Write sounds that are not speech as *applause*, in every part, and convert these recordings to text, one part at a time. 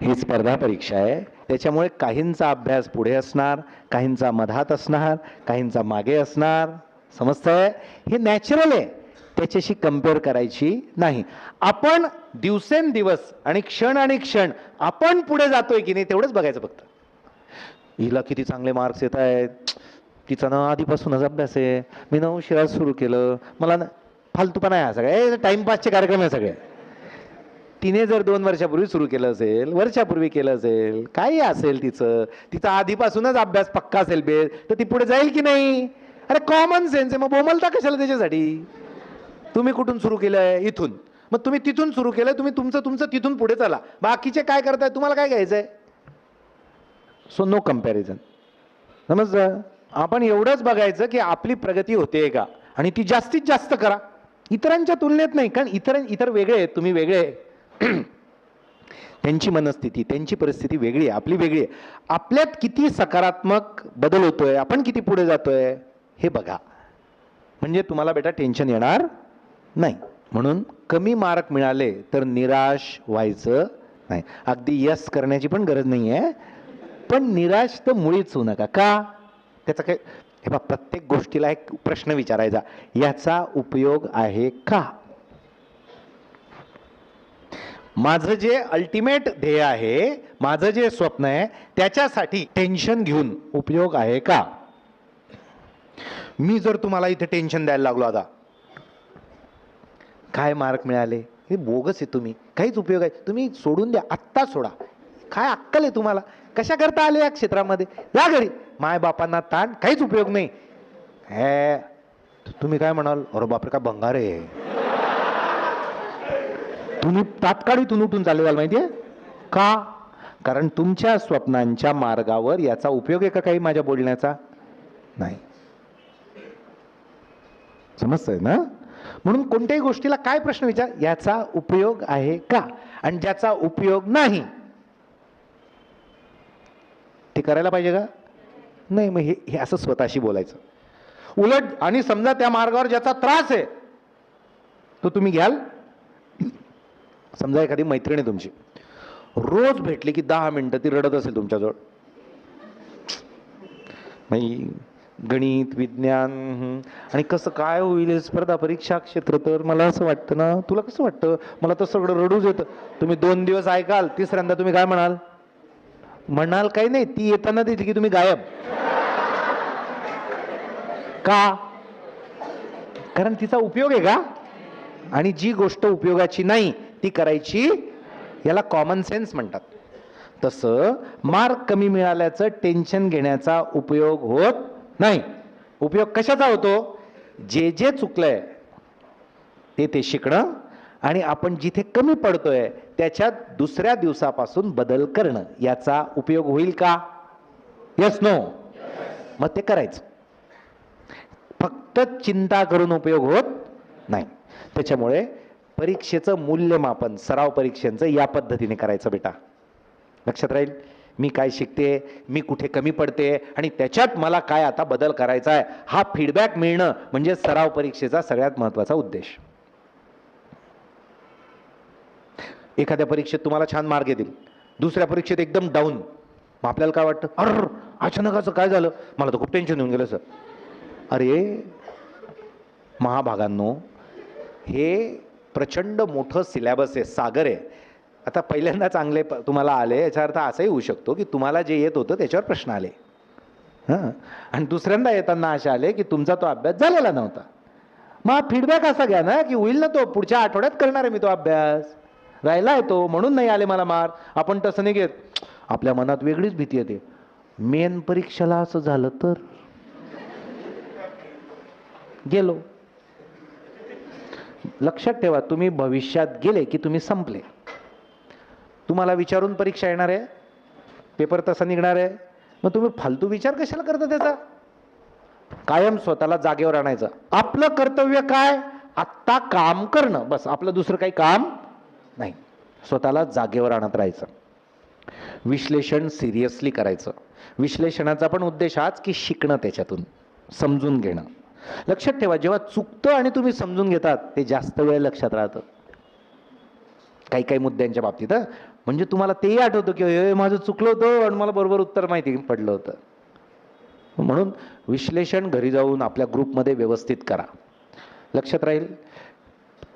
ही स्पर्धा परीक्षा आहे. त्याच्यामुळे काहींचा अभ्यास पुढे असणार काहींचा मधात असणार काहींचा मागे असणार. समजतंय? हे नॅचरल आहे. त्याच्याशी कंपेअर करायची नाही. आपण दिवसेंदिवस आणि क्षण आणि क्षण आपण पुढे जातोय की नाही तेवढंच बघायचं फक्त. हिला किती चांगले मार्क्स येत आहेत. तिचा ना आधीपासूनच अभ्यास आहे. मी ना उशिरा सुरू केलं. मला ना फालतूपणा आहे हा सगळं. टाइमपासचे कार्यक्रम आहे सगळे. तिने जर दोन वर्षापूर्वी सुरू केलं असेल वर्षापूर्वी केलं असेल काही असेल तिचं तिचा आधीपासूनच अभ्यास पक्का असेल बेस तर ती पुढे जाईल की नाही? अरे कॉमन सेन्स आहे मग बोमलता कशाला त्याच्यासाठी? तुम्ही कुठून सुरू केलं आहे इथून. मग तुम्ही तिथून सुरू केलं तुम्ही तुमचं तुमचं तिथून पुढे चला. बाकीचे काय करताय तुम्हाला काय घ्यायचं आहे सो नो कंपॅरिझन समज आपण एवढंच बघायचं की आपली प्रगती होते का? आणि ती जास्तीत जास्त करा. इतरांच्या तुलनेत नाही कारण इतर इतर वेगळे आहेत तुम्ही वेगळे. आहे. *clears throat* त्यांची मनस्थिती त्यांची परिस्थिती वेगळी आहे आपली वेगळी आहे. आपल्यात किती सकारात्मक बदल होतोय आपण किती पुढे जातोय हे बघा. म्हणजे तुम्हाला बेटा टेन्शन येणार नाही. म्हणून कमी मार्क मिळाले तर निराश व्हायचं नाही. अगदी यस करण्याची पण गरज नाही आहे पण निराश तर मुळीच होऊ नका. का? त्याचा काय? हे बा प्रत्येक गोष्टीला एक प्रश्न विचारायचा. याचा उपयोग आहे का? माझं जे अल्टिमेट ध्येय आहे माझं जे स्वप्न आहे त्याच्यासाठी टेन्शन घेऊन उपयोग आहे का? मी जर तुम्हाला इथे टेन्शन द्यायला लागलो आता. काय मार्क मिळाले? हे बोगस आहे तुम्ही. काहीच उपयोग आहे. तुम्ही सोडून द्या. आत्ता सोडा. काय अक्कल आहे तुम्हाला? कशा करता आले या क्षेत्रामध्ये? जा घरी. मायबापांना ताण. काहीच उपयोग नाही. हे तुम्ही काय म्हणाल? अरे बापरे का भंगार आहे. तुम्ही तात्काळ इथून उठून चालले जाल माहितीये? का? कारण तुमच्या स्वप्नांच्या मार्गावर याचा उपयोग आहे का काही माझ्या बोलण्याचा? नाही. समजतंय ना? म्हणून कोणत्याही गोष्टीला काय प्रश्न विचार याचा उपयोग आहे का? आणि ज्याचा उपयोग नाही ते करायला पाहिजे का? नाही मग हे हे असं स्वतःशी बोलायचं. उलट आणि समजा त्या मार्गावर ज्याचा त्रास आहे तो तुम्ही घ्याल. समजा एखादी मैत्रीण आहे तुमची रोज भेटली की दहा मिनटं ती रडत असेल तुमच्याजवळ. नाही गणित विज्ञान आणि कसं काय होईल स्पर्धा परीक्षा क्षेत्र? तर मला असं वाटतं ना तुला कसं वाटतं? मला तर सगळं रडूच येतं. तुम्ही दोन दिवस ऐकाल तिसऱ्यांदा तुम्ही काय म्हणाल? म्हणाल काही नाही ती येताना दिसली की तुम्ही गायब. का? कारण तिचा उपयोग आहे का? आणि जी गोष्ट उपयोगाची नाही ती करायची याला कॉमन सेन्स म्हणतात. तसं मार्क कमी मिळाल्याचं टेन्शन घेण्याचा उपयोग होत नाही. उपयोग कशाचा होतो? जे जे चुकलंय ते ते शिकणं आणि आपण जिथे कमी पडतोय त्याच्यात दुसऱ्या दिवसापासून बदल करणं याचा उपयोग होईल का? यस नो मग ते करायचं. फक्त चिंता करून उपयोग होत नाही. त्याच्यामुळे परीक्षेचं मूल्यमापन सराव परीक्षेचं या पद्धतीने करायचं बेटा. लक्षात राहील? मी काय शिकते? मी कुठे कमी पडते? आणि त्याच्यात मला काय आता बदल करायचा आहे? हा फीडबॅक मिळणं म्हणजे सराव परीक्षेचा सगळ्यात महत्त्वाचा उद्देश. एखाद्या परीक्षेत तुम्हाला छान मार्क येतील. दुसऱ्या परीक्षेत एकदम डाऊन मग आपल्याला काय वाटतं? अर अचानक असं काय झालं? मला तर खूप टेन्शन येऊन गेलं सर अरे महाभागांनो हे प्रचंड मोठं सिलॅबस आहे सागर आहे. आता पहिल्यांदा चांगले प- तुम्हाला आले याचा अर्थ असाही होऊ शकतो की तुम्हाला जे येत होतं त्याच्यावर प्रश्न आले. हां? आणि दुसऱ्यांदा येताना असे आले की तुमचा तो अभ्यास झालेला नव्हता. मग फीडबॅक असा घ्या ना की होईल ना तो पुढच्या आठवड्यात करणार आहे मी तो अभ्यास. राहिला आहे तो म्हणून नाही आले मला मार. आपण तसं नाही घेत. आपल्या मनात वेगळीच भीती येते. मेन परीक्षेला असं झालं तर? गेलो. लक्षात ठेवा तुम्ही भविष्यात गेले की तुम्ही संपले. तुम्हाला विचारून परीक्षा येणार आहे पेपर तसा निघणार आहे मग तुम्ही फालतू विचार कशाला करता त्याचा? कायम स्वतःला जागेवर आणायचं. आपलं कर्तव्य काय? आत्ता काम करणं. बस आपलं दुसरं काही काम नाही. स्वतःला जागेवर आणत राहायचं. विश्लेषण सिरियसली करायचं. विश्लेषणाचा पण उद्देश हाच की शिकणं त्याच्यातून समजून घेणं. लक्षात ठेवा जेव्हा चुकतं आणि तुम्ही समजून घेतात ते जास्त वेळ लक्षात राहतं. काही काही मुद्द्यांच्या बाबतीत म्हणजे तुम्हाला तेही आठवतं की हे माझं चुकलं होतं आणि मला बरोबर उत्तर माहिती पडलं होतं. म्हणून विश्लेषण घरी जाऊन आपल्या ग्रुपमध्ये व्यवस्थित करा. लक्षात राहील?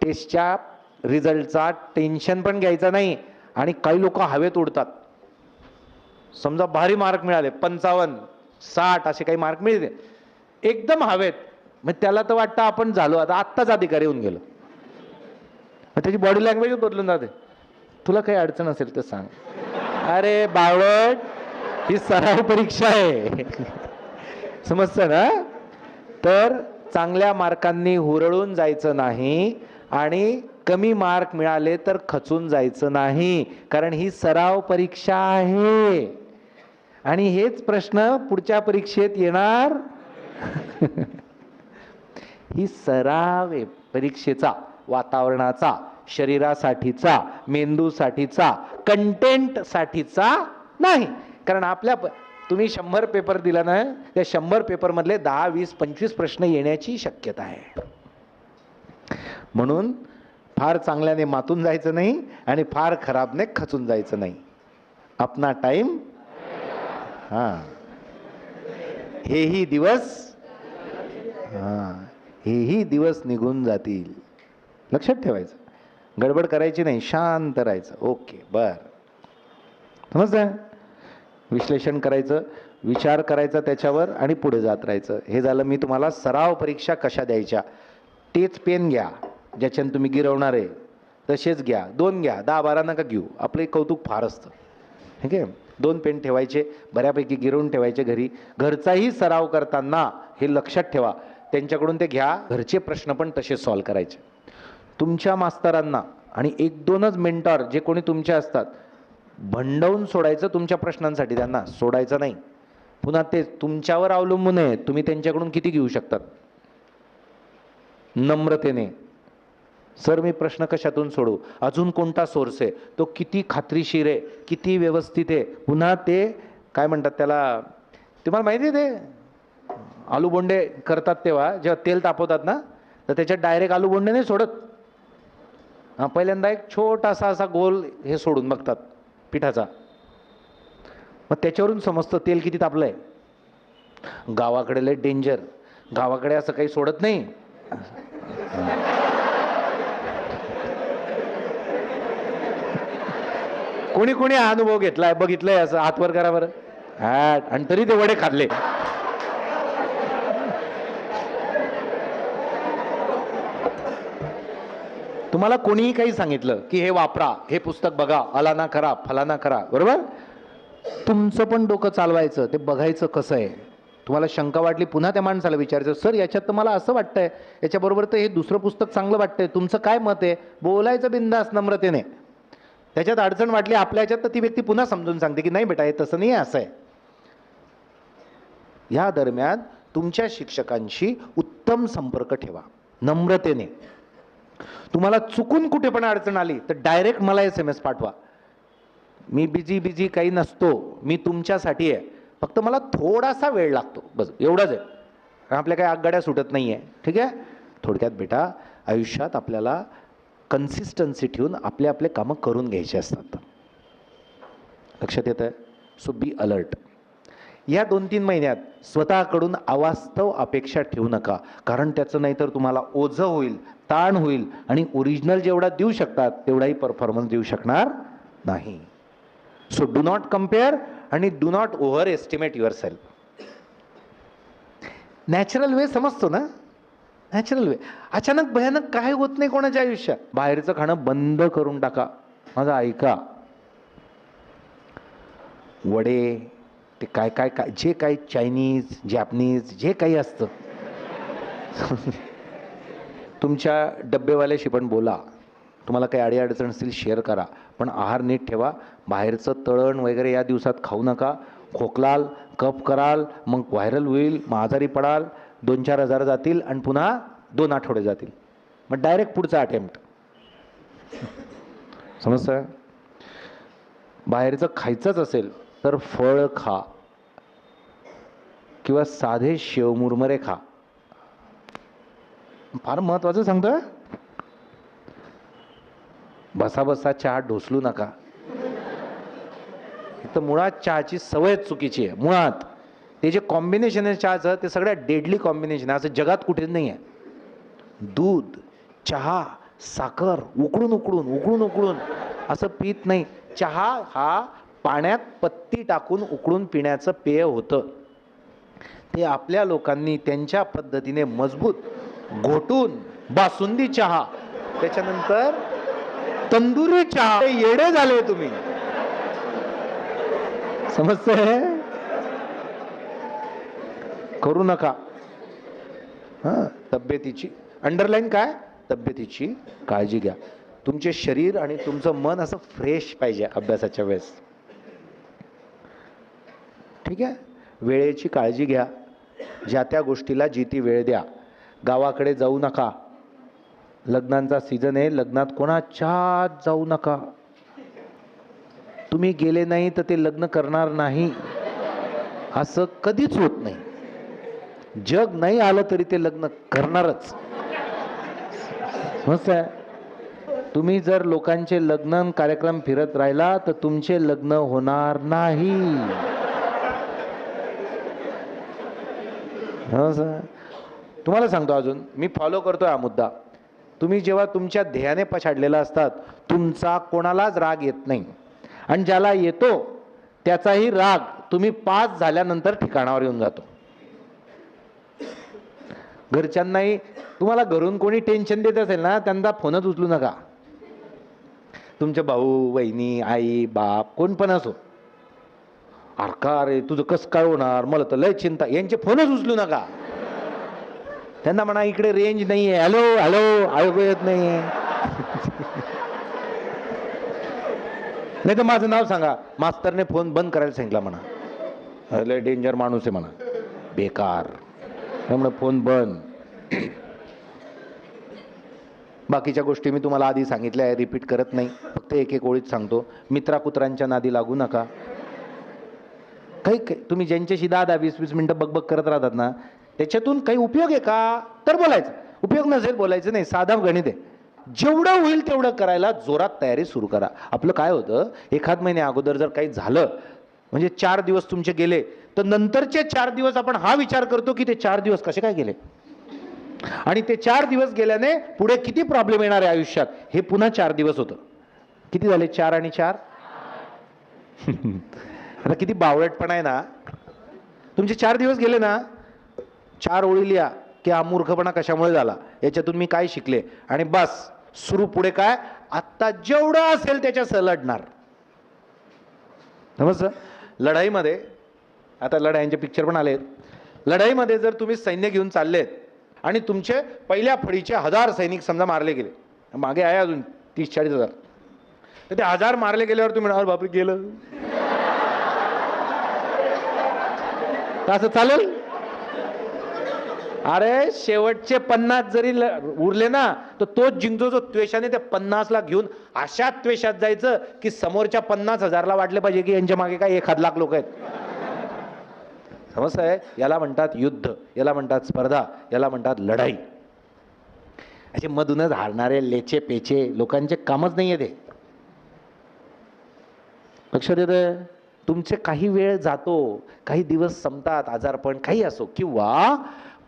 टेस्टच्या रिझल्टचा टेन्शन पण घ्यायचं नाही आणि काही लोक हवेत उडतात. समजा भारी मार्क मिळाले पंचावन्न साठ असे काही मार्क मिळते एकदम हवेत. मग त्याला तर वाटतं आपण झालो. आता आत्ताच अधिकारी येऊन गेलो. मग त्याची बॉडी लँग्वेज बदलून जाते. तुला काही अडचण असेल तर सांग. अरे बावट ही सराव परीक्षा आहे. समजतं ना? तर चांगल्या मार्कांनी हुरळून जायचं नाही आणि कमी मार्क मिळाले तर खचून जायचं नाही. कारण ही सराव परीक्षा आहे. आणि हेच प्रश्न पुढच्या परीक्षेत येणार? ही सराव आहे परीक्षेचा वातावरणाचा शरीरासाठीचा मेंदूसाठीचा कंटेंटसाठीचा नाही. कारण आपल्या प- तुम्ही शंभर पेपर दिला ना त्या शंभर पेपरमधले दहा वीस पंचवीस प्रश्न येण्याची शक्यता आहे. म्हणून फार चांगल्याने मातून जायचं नाही आणि फार खराबने खचून जायचं नाही. अपना टाइम हां. हेही दिवस. हां. हेही दिवस निघून जातील. लक्षात ठेवायचं. गडबड करायची नाही शांत राहायचं. ओके बर. समजतं विश्लेषण करायचं विचार करायचा त्याच्यावर आणि पुढे जात राहायचं. हे झालं मी तुम्हाला सराव परीक्षा कशा द्यायच्या? तेच पेन घ्या ज्याच्यानं तुम्ही गिरवणार आहे. तसेच घ्या दोन घ्या दहा बारा नका घेऊ. आपलं कौतुक फार असतं. ठीक आहे? दोन पेन ठेवायचे बऱ्यापैकी गिरवून ठेवायचे घरी. घरचाही सराव करताना हे लक्षात ठेवा. त्यांच्याकडून ते घ्या. घरचे प्रश्न पण तसे सॉल्व करायचे. तुमच्या मास्तरांना आणि एक दोनच मेंटॉर जे कोणी तुमचे असतात भंडवून सोडायचं तुमच्या प्रश्नांसाठी त्यांना सोडायचं नाही. पुन्हा ते तुमच्यावर अवलंबून आहे तुम्ही त्यांच्याकडून किती घेऊ शकतात? नम्रतेने. सर मी प्रश्न कशातून सोडू अजून कोणता सोर्स आहे? तो किती खात्रीशीर आहे? किती व्यवस्थित आहे? पुन्हा ते काय म्हणतात त्याला तुम्हाला माहिती आहे ते? आलू बोंडे करतात तेव्हा जेव्हा तेल तापवतात ना तर त्याच्यात डायरेक्ट आलू बोंडे नाही सोडत. हां पहिल्यांदा एक छोटासा असा गोल हे सोडून बघतात पिठाचा. मग त्याच्यावरून समजतं तेल किती तापलं आहे गावाकडे लय डेंजर गावाकडे असं काही सोडत नाही. कोणी कोणी हा अनुभव घेतलाय बघितलंय असं हातवर करा बरं. हा आणि तरी ते वडे खाल्ले. तुम्हाला कोणीही काही सांगितलं की हे वापरा हे पुस्तक बघा अलाना करा फलाना करा बरोबर? तुमचं पण डोकं चालवायचं ते बघायचं कसं आहे? तुम्हाला शंका वाटली पुन्हा त्या माणसाला विचारायचं सर याच्यात तर मला असं वाटतंय याच्याबरोबर तर हे दुसरं पुस्तक चांगलं वाटतंय तुमचं काय मत आहे? बोलायचं बिंदास नम्रतेने. त्याच्यात अडचण वाटली आपल्या याच्यात तर ती व्यक्ती पुन्हा समजून सांगते की नाही बेटा हे तसं नाही असं आहे. या दरम्यान तुमच्या शिक्षकांशी उत्तम संपर्क ठेवा नम्रतेने. तुम्हाला चुकून कुठे पण अडचण आली तर डायरेक्ट मला एस एम एस पाठवा. मी बिझी बिझी काही नसतो. मी तुमच्यासाठी आहे. फक्त मला थोडासा वेळ लागतो. बस एवढंच आहे. कारण आपल्या काही आगगाड्या सुटत नाही आहे ठीक आहे? थोडक्यात बेटा आयुष्यात आपल्याला कन्सिस्टन्सी ठेवून आपले आपले कामं करून घ्यायचे असतात. लक्षात येतं आहे सो बी अलर्ट या दोन तीन महिन्यात स्वतःकडून अवास्तव अपेक्षा ठेवू नका. कारण त्याचं नाहीतर तुम्हाला ओझं होईल. ताण होईल आणि ओरिजिनल जेवढा देऊ शकतात तेवढाही परफॉर्मन्स देऊ शकणार नाही. सो डू नॉट कंपेअर आणि do not overestimate yourself natural way समजतो ना? नॅचरल वे अचानक भयानक काय होत नाही कोणाच्या आयुष्यात? बाहेरचं खाणं बंद करून टाका. माझं ऐका. वडे ते काय काय काय जे काही चायनीज जॅपनीज जे काही असतं. तुमच्या डब्बेवाल्याशी पण बोला. तुम्हाला काही अडीअडचण असतील शेअर करा. पण आहार नीट ठेवा. बाहेरचं तळण वगैरे या दिवसात खाऊ नका. खोकलाल कफ कराल मग व्हायरल होईल मग आजारी पडाल दोन चार हजार जातील आणि पुन्हा दोन आठवडे जातील. मग डायरेक्ट पुढचा अटेम्प्ट समजतं बाहेरचं खायचंच असेल तर फळ खा. किंवा साधे शेवमुरमरे खा. फार महत्वाचं सांगतोय. बसा बसा चहा ढोसलू नका. तर मुळात चहाची सवयच चुकीची आहे मुळात. ते जे कॉम्बिनेशन आहे चहाचं ते सगळ्यात डेडली कॉम्बिनेशन आहे असं जगात कुठेच नाही आहे दूध चहा साखर उकळून उकळून उकळून उकळून असं पित नाही. चहा हा पाण्यात पत्ती टाकून उकळून पिण्याचं पेय होतं. ते आपल्या लोकांनी त्यांच्या पद्धतीने मजबूत घोटून बासुंदी चहा. त्याच्यानंतर तंदुरी चहा. येडे झाले तुम्ही. समजतंय? करू नका. हां तब्येतीची. अंडरलाईन काय? तब्येतीची काळजी घ्या. तुमचे शरीर आणि तुमचं मन असं फ्रेश पाहिजे अभ्यासाच्या वेळेस. ठीक आहे? वेळेची काळजी घ्या. ज्या त्या गोष्टीला जी ती वेळ द्या. गावाकडे जाऊ नका. लग्नांचा सीझन आहे लग्नात कोणाच्या जाऊ नका. तुम्ही गेले नाही तर ते लग्न करणार नाही. असं कधीच होत नाही. जग नाही आलं तरी ते लग्न करणारच. समजतंय तुम्ही जर लोकांचे लग्न कार्यक्रम फिरत राहिला तर तुमचे लग्न होणार नाही. तुम्हाला सांगतो अजून मी फॉलो करतो हा मुद्दा. तुम्ही जेव्हा तुमच्या ध्येयाने पछाडलेला असतात तुमचा कोणालाच राग येत नाही. आणि ज्याला येतो त्याचाही राग तुम्ही पास झाल्यानंतर ठिकाणावर येऊन जातो. घरच्यांनाही तुम्हाला घरून कोणी टेन्शन देत असेल ना त्यांना फोनच उचलू नका. तुमचे भाऊ बहिणी आई बाप कोण पण असो. अरे का रे तुझं कसं काय होणार? मला तर लय चिंता. यांचे फोनच उचलू नका. त्यांना म्हणा इकडे रेंज नाही आहे हॅलो हॅलो ऐकू येत नाहीये. नाही तर माझं नाव सांगा. मास्तरने फोन बंद करायला सांगितला म्हणा. लय डेंजर माणूस आहे म्हणा. बेकार. त्यामुळे फोन बंद. बाकीच्या गोष्टी मी तुम्हाला आधी सांगितल्या आहे रिपीट करत नाही. फक्त एक एक ओळीत सांगतो. मित्रा कुत्रांच्या नादी लागू नका. काही काही तुम्ही ज्यांच्याशी दहा दहा वीस वीस मिनटं बकबक करत राहतात ना त्याच्यातून काही उपयोग आहे का? तर बोलायचं. उपयोग नसेल बोलायचं नाही. साधा गणित आहे. जेवढं होईल तेवढं करायला जोरात तयारी सुरू करा. आपलं काय होतं? एखाद महिने अगोदर जर काही झालं म्हणजे चार दिवस तुमचे गेले तर नंतरचे चार दिवस आपण हा विचार करतो की ते चार दिवस कसे काय गेले? आणि ते चार दिवस गेल्याने पुढे किती प्रॉब्लेम येणार आहे आयुष्यात? हे पुन्हा चार दिवस होतं. किती झाले? चार आणि चार? *laughs* आता किती बावळटपणा आहे ना? तुमचे चार दिवस गेले ना? चार ओळी लिहा की हा मूर्खपणा कशामुळे झाला? याच्यातून मी काय शिकले? आणि बस सुरू पुढे काय? आत्ता जेवढं असेल त्याच्या लढणार. समजलं? लढाईमध्ये आता लढाईंचे पिक्चर पण आलेत. लढाईमध्ये जर तुम्ही सैन्य घेऊन चाललेत आणि तुमचे पहिल्या फळीचे हजार सैनिक समजा मारले गेले मागे आहे अजून तीस चाळीस हजार. तर ते हजार मारले गेल्यावर तुम्ही म्हणाल बापरे गेलं. तर असं चालेल? अरे शेवटचे पन्नास जरी ल- उरले ना तर तोच जिंकतो जो त्वेषाने त्या पन्नासला घेऊन अशा त्वेषात जायचं की समोरच्या पन्नास हजारला वाटले पाहिजे की यांच्या मागे काय एक लाख लोक आहेत. समजतंय? याला म्हणतात युद्ध याला म्हणतात स्पर्धा याला म्हणतात लढाई. असे मधूनच हारणारे लेचे पेचे लोकांचे कामच नाही आहे ते. लक्षात येतं तुमचे काही वेळ जातो काही दिवस संपतात आजारपण काही असो किंवा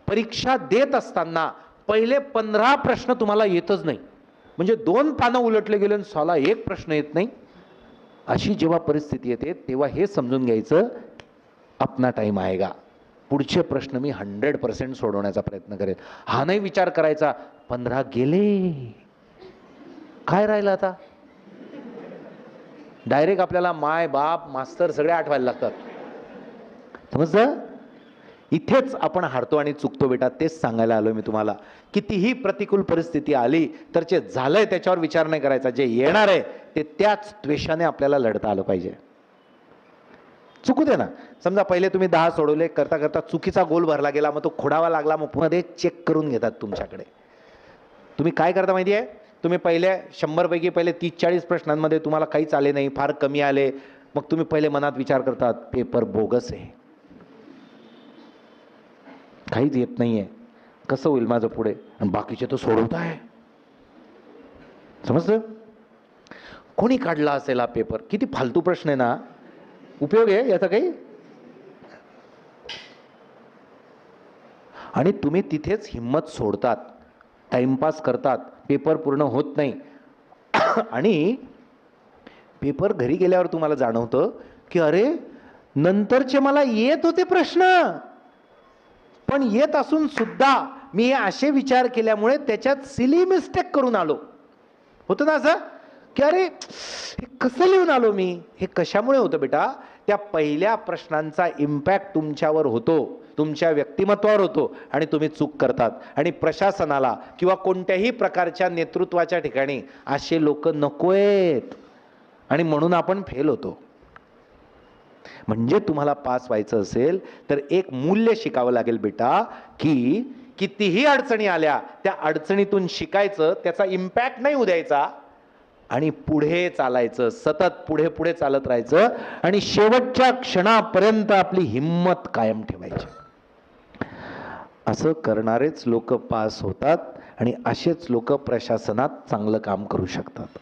परीक्षा देत असताना पहिले पंधरा प्रश्न तुम्हाला येतच नाही. म्हणजे दोन पानं उलटले गेले आणि सॉला एक प्रश्न येत नाही. अशी जेव्हा परिस्थिती येते तेव्हा हे समजून घ्यायचं अपना टाईम आहे का? पुढचे प्रश्न मी हंड्रेड पर्सेंट सोडवण्याचा प्रयत्न करेन. हा नाही विचार करायचा पंधरा गेले. काय राहिलं आता? डायरेक्ट आपल्याला माय बाप मास्तर सगळे आठवायला लागतात. समजलं? इथेच आपण हारतो आणि चुकतो बेटा तेच सांगायला आलो मी तुम्हाला. कितीही प्रतिकूल परिस्थिती आली तर जे झालंय त्याच्यावर विचार नाही करायचा. जे येणार आहे ते त्याच द्वेषाने आपल्याला लढता आलं पाहिजे. चुकू दे ना. समजा पहिले तुम्ही दहा सोडवले करता करता चुकीचा गोल भरला गेला मग तो खोडावा लागला मग पुन्हा ते चेक करून घेतात तुमच्याकडे. तुम्ही काय करता माहिती आहे तुम्ही पहिले शंभरपैकी पहिले तीस चाळीस प्रश्नांमध्ये तुम्हाला काहीच आले नाही फार कमी आले. मग तुम्ही पहिले मनात विचार करतात पेपर बोगस आहे. काहीच येत नाही आहे कसं होईल माझं पुढे? आणि बाकीचे तर सोडवत आहे. समजलं? कोणी काढला असेल हा पेपर किती फालतू प्रश्न आहे ना? उपयोग आहे याचा काही? आणि तुम्ही तिथेच हिंमत सोडतात. टाइमपास करतात. पेपर पूर्ण होत नाही. *coughs* आणि पेपर घरी गेल्यावर तुम्हाला जाणवतं की अरे नंतरचे मला येत होते प्रश्न. पण येत असून सुद्धा मी असे विचार केल्यामुळे त्याच्यात सिली मिस्टेक करून आलो. होतं ना असं? की अरे हे कसं लिहून आलो मी? हे कशामुळे होतं बेटा? त्या पहिल्या प्रश्नांचा इम्पॅक्ट तुमच्यावर होतो. तुमच्या व्यक्तिमत्वावर होतो. आणि तुम्ही चूक करतात. आणि प्रशासनाला किंवा कोणत्याही प्रकारच्या नेतृत्वाच्या ठिकाणी असे लोक नकोयत आणि म्हणून आपण फेल होतो. म्हणजे तुम्हाला पास व्हायचं असेल तर एक मूल्य शिकावं लागेल बेटा की कितीही अडचणी आल्या त्या अडचणीतून शिकायचं त्याचा इम्पॅक्ट नाही उद्यायचा आणि पुढे चालायचं सतत पुढे पुढे चालत राहायचं आणि शेवटच्या क्षणापर्यंत आपली हिंमत कायम ठेवायची. असं करणारेच लोक पास होतात आणि असेच लोक प्रशासनात चांगलं काम करू शकतात.